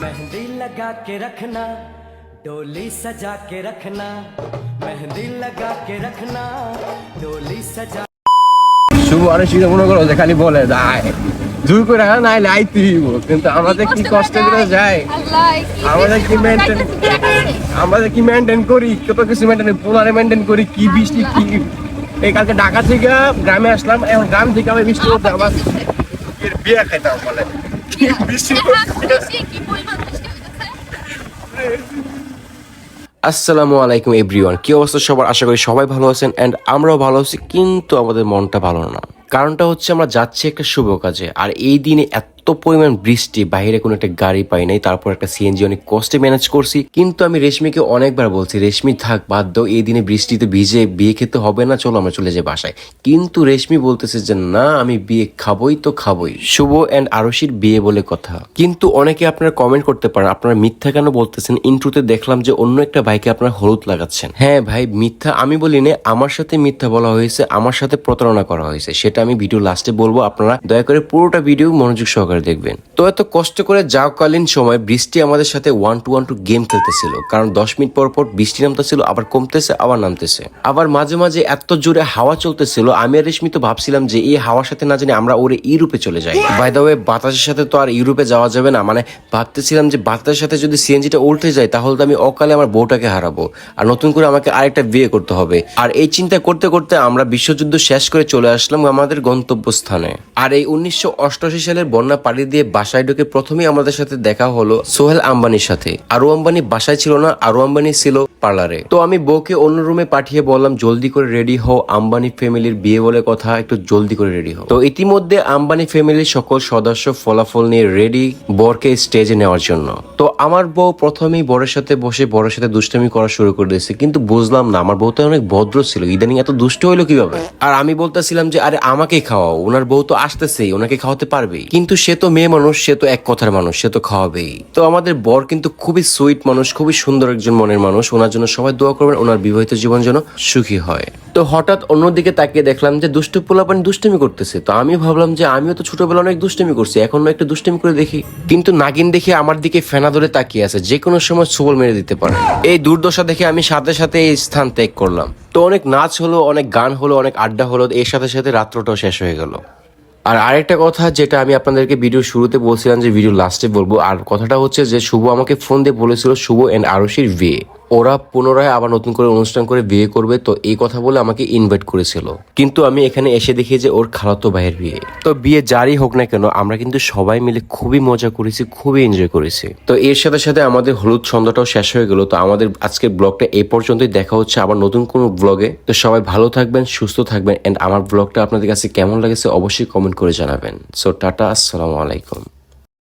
मेहंदी लगा के रखना डोली सजा के रखना मेहंदी लगा के रखना डोली सजा শুভ অনেক সুবিধা মনে করো যে খালি বলে যায় জোর করে না নাই লাইতে দিব কিন্তু আমাদের কি কষ্ট করে যায় আমাদের কি maintain- আমাদের কি মেনটেন করি কত কিছু মেনটেন পোলারে মেনটেন করি কি বৃষ্টি কি এই কালকে ঢাকা থেকে গ্রামে আসলাম এখন গ্রাম থেকে আমি বৃষ্টি করতে আমার এর বিয়ে খাইতাম বলে কি বৃষ্টি আসসালামু আলাইকুম, এভরিওয়ান। কি অবস্থা সবার? আশা করি সবাই ভালো আছেন অ্যান্ড আমরাও ভালো আছি, কিন্তু আমাদের মনটা ভালো না। কারণটা হচ্ছে আমরা যাচ্ছি একটা শুভ কাজে, আর এই দিনে এত পরিমাণ বৃষ্টি, বাইরে কোনো একটা গাড়ি পাই নাই, তারপর একটা সিএনজি অনেক কষ্টে ম্যানেজ করছি। কিন্তু আমি রেশমিকে অনেকবার বলছি, রেশমি, থাক দাও, এই দিনে বৃষ্টিতে ভিজে বিয়ে খেতে হবে না, চলো আমরা চলে যাই বাসায়। কিন্তু রেশমি বলতেছে যে, না, আমি বিয়ে খাবই তো খাবই। শুভ অ্যান্ড আরশির বিয়ে বলে কথা। কিন্তু অনেকে আপনারা কমেন্ট করতে পারেন, আপনারা মিথ্যা কেন বলতেছেন? ইন্ট্রুতে দেখলাম যে, অন্য একটা বাইকে আপনারা হলুদ লাগাচ্ছেন। হ্যাঁ ভাই, মিথ্যা আমি বলি না আমার সাথে মিথ্যা বলা হয়েছে, আমার সাথে প্রতারণা করা হয়েছে। সেটা আমি ভিডিও লাস্টে বলব, আপনারা দয়া করে পুরোটা ভিডিও মনোযোগ সহকারে দেখবেন। তো এত কষ্ট করে যাওকালীন সময় বৃষ্টি আমাদের সাথে one two one two game খেলতেছিল। কারণ দশ মিনিট পর পর বৃষ্টি নামতেছিল, আবার কমতেছে, আবার নামতেছে। আবার মাঝে মাঝে এত জোরে হাওয়া চলতেছিল, আমি আর রেশমি তো ভাবছিলাম যে এই হাওয়ার সাথে না জানি আমরা ওরে ইউরোপে চলে যাই। বাই দা ওয়ে বাতাসের সাথে তো আর ইউরোপে যাওয়া যাবে না। মানে ভাবতেছিলাম যে বাতাসের সাথে যদি সিএনজিটা উল্টে যায়, তাহলে তো আমি অকালে আমার বউটাকে হারাবো। আর নতুন করে আমাকে আরেকটা বিয়ে করতে হবে। আর এই চিন্তা করতে করতে আমরা বিশ্বযুদ্ধ শেষ করে চলে আসলাম আমাদের গন্তব্যস্থানে। আর এই উনিশশো অষ্টআশি সালের বন্যা পাড়ি দিয়ে বাসায় ঢুকে প্রথমেই আমাদের সাথে দেখা হলো সোহেল আম্বানির সাথে। আরু আম্বানি বাসায় ছিল না আরু আম্বানি ছিল পার্লারে। তো আমি বউকে অন্য রুমে পাঠিয়ে বললাম, জলদি করে রেডি হও, আম্বানি ফ্যামিলির বিয়ে বলে কথা, একটু জলদি করে রেডি হও। তো ইতিমধ্যে আম্বানি ফ্যামিলির সকল সদস্য ফলাফল নিয়ে রেডি বরকে স্টেজে নেওয়ার জন্য। তো আমার বউ প্রথমেই বরের সাথে বসে বরের সাথে দুষ্টামি করা শুরু করে দিয়েছে, কিন্তু বুঝলাম না, আমার বউ তো অনেক ভদ্র ছিল, ইদানিং এত দুষ্ট হইল কীভাবে? আর আমি বলতেছিলাম যে, আরে আমাকে খাওয়াও। ওনার বউ তো আসতেছেই, ওনাকে খাওয়াতে পারবেই। কিন্তু সে তো মেয়ে মানুষ, সে তো এক কথার মানুষ, সে তো খাওয়াবেই। তো আমাদের বর কিন্তু খুবই সুইট মানুষ, খুবই সুন্দর একজন মনের মানুষ। ওনার জন্য সবাই দোয়া করবেন, ওনার বিবাহিত জীবন যেন সুখী হয়। তো হঠাৎ অন্যদিকে তাকিয়ে দেখলাম যে, দুষ্টু পোলাপানি দুষ্টুমি করতেছে। তো আমি ভাবলাম যে, আমিও তো ছোটবেলা অনেক দুষ্টুমি করছি এখন একটু দুষ্টুমি করে দেখি। কিন্তু নাগিন দেখে আমার দিকে ফেনা ধরে তাকিয়ে আছে, যে কোনো সময় সুবল মেরে দিতে পারে। এই দুর্দশা দেখে আমি সাথে সাথে এই স্থান ত্যাগ করলাম। তো অনেক নাচ হলো, অনেক গান হলো, অনেক আড্ডা হলো, এর সাথে সাথে রাত্রটাও শেষ হয়ে গেল। আর আরেকটা কথা যেটা আমি আপনাদেরকে ভিডিও শুরুতে বলছিলাম যে ভিডিও লাস্টে বলব, আর কথাটা হচ্ছে যে শুভ আমাকে ফোন দিয়ে বলেছিল শুভ এন্ড আরশির বিয়ে। ওরা পুনরায় আবার নতুন করে অনুষ্ঠান করে বিয়ে করবে, তো এই কথা বলে আমাকে ইনভাইট করেছিল। কিন্তু আমি এখানে এসে দেখি যে ওর খালাতো ভাইয়ের বিয়ে। তো বিয়ে যারই হোক না কেন, আমরা কিন্তু সবাই মিলে খুবই মজা করেছি, খুবই এনজয় করেছি। তো এর সাথে সাথে আমাদের হলুদ সন্ধ্যাটাও শেষ হয়ে গেল, তো আমাদের আজকের ব্লগটা এই পর্যন্তই, দেখা হচ্ছে আবার নতুন কোনো ব্লগে। তো সবাই ভালো থাকবেন, সুস্থ থাকবেন অ্যান্ড আমার ব্লগটা আপনাদের কাছে কেমন লেগেছে অবশ্যই কমেন্ট করে জানাবেন। সো টাটা, আসসালামু আলাইকুম।